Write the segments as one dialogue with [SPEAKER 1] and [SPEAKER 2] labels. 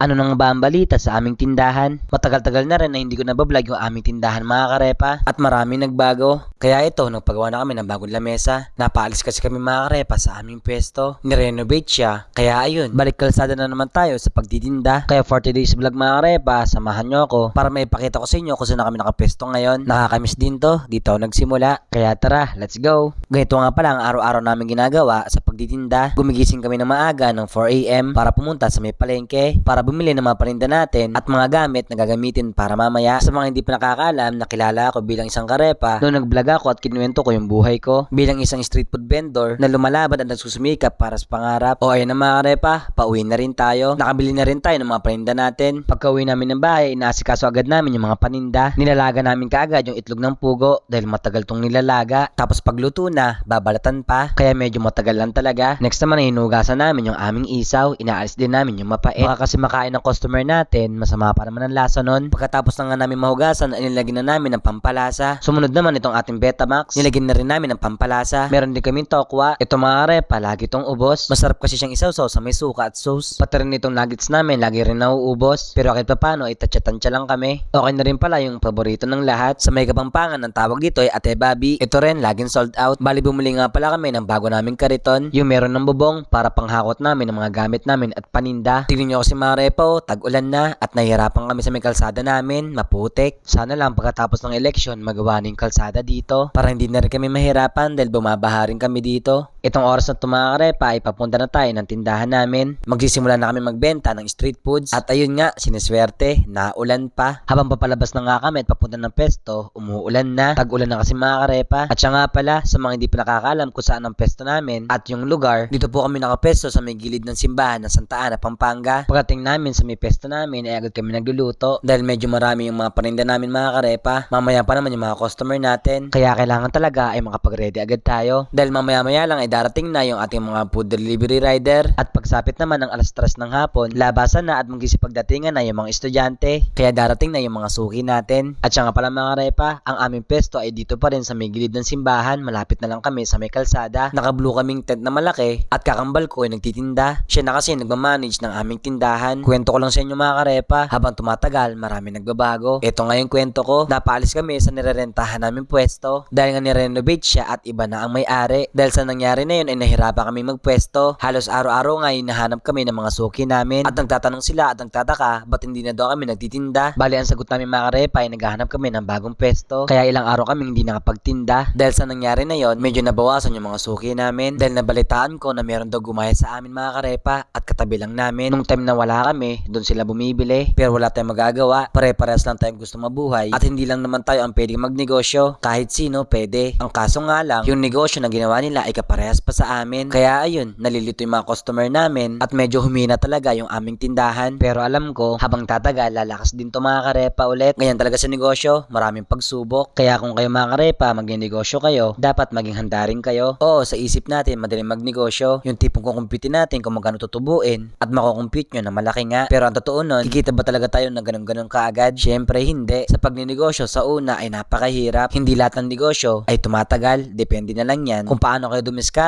[SPEAKER 1] Ano nang ba ang balita sa aming tindahan? Matagal-tagal na rin na hindi ko nabablog yung aming tindahan mga karepa at maraming nagbago. Kaya ito, nagpagawa na kami ng bagong lamesa. Napaalis kasi kami mga karepa sa aming pwesto. Nirenovate siya. Kaya ayun, balik kalsada na naman tayo sa pagtitinda. Kaya 40 days vlog mga karepa, samahan nyo ako para may ipakita ko sa inyo kung saan na kami nakapwesto ngayon. Nakakamiss din to, dito nagsimula. Kaya tara, let's go. Ganito nga pala ang araw-araw namin ginagawa sa pagtitinda. Gumigising kami ng maaga ng 4am para pumunta sa may palengke para bumili ng mga paninda natin at mga gamit na gagamitin para mamaya. Sa mga hindi pa nakakaalam, nakilala ako bilang isang karepa noong nag-vlog ako at kinuwento ko yung buhay ko bilang isang street food vendor na lumalaban at nagsusumikap para sa pangarap. O ayun na mga karepa, pauwi na rin tayo. Nakabili na rin tayo ng mga paninda natin. Pagka uwi namin ng bahay, inaasikaso agad namin yung mga paninda. Nilalaga namin kaagad yung itlog ng pugo dahil matagal tong nilalaga. Tapos pagluto na, babalatan pa. Kaya medyo matagal lang talaga. Next naman ay hinugasan namin yung aming isaw. Inaalis din namin yung mapait. Baka kasi makain ng customer natin, masama pa naman ang lasa nun. Pagkatapos na nga namin mahugasan, ay nilagyan na namin ng pampalasa. Sumunod naman itong ating Betamax. Nilagyan na rin namin ng pampalasa. Meron din kaming tokwa. Ito mga palagi itong ubos. Masarap kasi siyang isawsaw sa may suka at sauce. Pati rin itong nuggets namin, lagi rin nauubos. Pero kahit pa paano, ay tansya-tansya lang kami. Okay na rin pala yung paborito ng lahat. Sa may kapampangan, ang tawag dito ay Ate Babi. Ito rin, laging sold out. Bali bumili nga pala kami ng bago naming kariton. Yung meron ng bubong para panghakot namin ng mga gamit namin at paninda. Tingnan nyo kasi mga repo, tag-ulan na at nahihirapan kami sa may kalsada namin, maputik. Sana lang pagkatapos ng eleksyon, magawa na yung kalsada dito para hindi na rin kami mahirapan dahil bumabaha rin kami dito. Itong oras na tumakarepa ay papunta na tayo ng tindahan namin. Magsisimula na kami magbenta ng street foods at ayun nga, siniswerte, naulan pa. Habang papalabas na nga kami at papunta ng pesto, umuulan na. Tag-ulan na kasi mga karepa. At siya nga pala, sa mga hindi pa nakakaalam kung saan ang pesto namin at yung lugar, dito po kami nakapesto sa may gilid ng simbahan ng Santa Ana, Pampanga. Pagdating namin sa may pesto namin, ay agad kami nagluluto dahil medyo marami yung mga paninda namin mga karepa. Mamaya pa naman yung mga customer natin. Kaya kailangan talaga ay makapag-ready agad tayo. Dahil mamaya-maya lang ay darating na yung ating mga food delivery rider. At pagsapit naman ng alas 3 ng hapon, labasan na at magsisipagdatingan na yung mga estudyante. Kaya darating na yung mga suki natin. At siya nga pala mga karepa, ang aming pesto ay dito pa rin sa may gilid ng simbahan. Malapit na lang kami sa may kalsada. Naka-blue kaming tent na malaki at kakambal ko ay nagtitinda. Siya na kasi nagmamanage ng aming tindahan. Kwento ko lang sa inyo mga karepa, habang tumatagal, marami nagbabago. Ito nga yung kwento ko, napaalis kami sa nirerentahan namin pwesto dahil nga nirenovate siya at iba na ang may-ari. Dahil sa nangyari na yun ay nahirapan kami magpwesto. Halos araw-araw nga ay nahanap kami ng mga suki namin at nagtatanong sila at nagtataka ba't hindi na daw kami nagtitinda. Bali ang sagot namin mga karepa ay naghahanap kami ng bagong pwesto. Kaya ilang araw kami hindi nakapagtinda. Dahil sa nangyari na yon, medyo nabawasan yung mga suki namin. Dahil nabalitaan ko na meron daw gumaya sa amin mga karepa at katabi lang namin. Nung time na wala kami, doon sila bumibili. Pero wala tayong magagawa. Pare-parehas lang tayong gusto mabuhay. At hindi lang naman tayo ang pwedeng magnegosyo. Kahit sino, pwede. Ang kaso nga lang, yung negosyo na ginawa nila ay kaparehas pa sa amin. Kaya ayun, nalilito yung mga customer namin at medyo humina talaga yung aming tindahan. Pero alam ko, habang tatagal, lalakas din to mga karepa ulit. Ganyan talaga sa negosyo, maraming pagsubok. Kaya kung kayo mga karepa, magnegosyo kayo, dapat maging handa rin kayo. Oo, sa isip natin, madaling magnegosyo. Yung tipong kukumpitin natin kung magkano tutubuin at makukumpute nyo na malaki nga. Pero ang totoo nun, kikita ba talaga tayo na ganun-ganun kaagad? Syempre hindi. Sa pagnenegosyo, sa una ay napakahirap. Hindi lahat ng negosyo ay tumatagal. Depende na lang yan kung paano kayo dumiskarte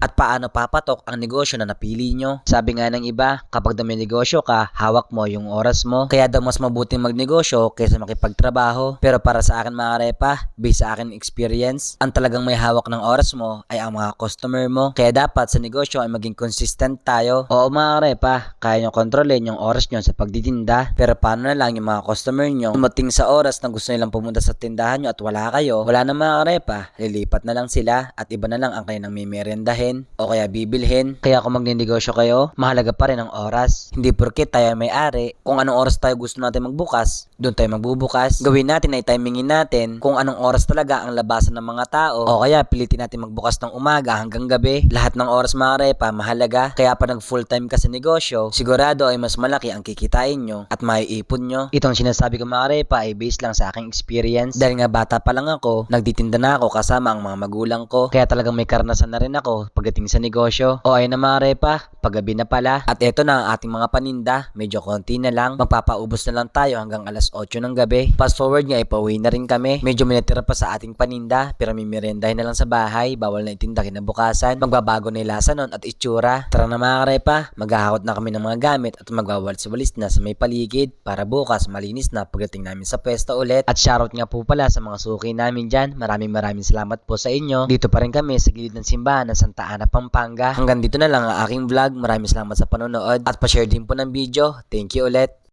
[SPEAKER 1] at paano papatok ang negosyo na napili nyo. Sabi nga ng iba, kapag negosyo ka, hawak mo yung oras mo. Kaya daw mas mabuting magnegosyo kaysa makipagtrabaho. Pero para sa akin mga repa, based sa akin experience, ang talagang may hawak ng oras mo ay ang mga customer mo. Kaya dapat sa negosyo ay maging consistent tayo. Oo mga repa, kaya nyo kontrolin yung oras nyo sa pagtitinda. Pero paano na lang yung mga customer nyo dumating sa oras na gusto nilang pumunta sa tindahan nyo at wala kayo, wala na mga repa, lilipat na lang sila at iba na lang ang kanilang may merendahin o kaya bibilhin. Kaya kung magnenegosyo kayo, mahalaga pa rin ang oras. Hindi porket tayo may ari, kung anong oras tayo gusto natin magbukas, doon tayo magbubukas. Gawin natin ay timingin natin kung anong oras talaga ang labasan ng mga tao o kaya pilitin natin magbukas ng umaga hanggang gabi. Lahat ng oras mga repa mahalaga. Kaya pa nag full time ka sa negosyo, sigurado ay mas malaki ang kikitain nyo at maiipon nyo. Itong sinasabi ko mga repa ay based lang sa aking experience. Dahil nga bata pa lang ako, nagtitinda na ako kasama ang mga magulang ko. Kaya talagang may karanasan na rin rin ako pagdating sa negosyo. O ayun na mga repa, paggabi na pala. At eto na ang ating mga paninda, medyo konti na lang. Magpapaubos na lang tayo hanggang alas 8 ng gabi. Fast forward nga, ipauwi na rin kami. Medyo may natira pa sa ating paninda, pero may meriendahin na lang sa bahay. Bawal na itinda kinabukasan. Magbabago na yung lasa nun at itsura. Tara na mga karepa, maghahakot na kami ng mga gamit at magwawalis-walis na sa may paligid para bukas malinis na pagdating namin sa pwesto ulit. At shoutout nga po pala sa mga suki namin dyan. Maraming maraming salamat po sa inyo. Dito pa rin kami sa gilid ng simbahan ng Santa Ana, Pampanga. Hanggang dito na lang ang aking vlog. Maraming salamat sa panonood at pa-share din po ng video. Thank you ulit.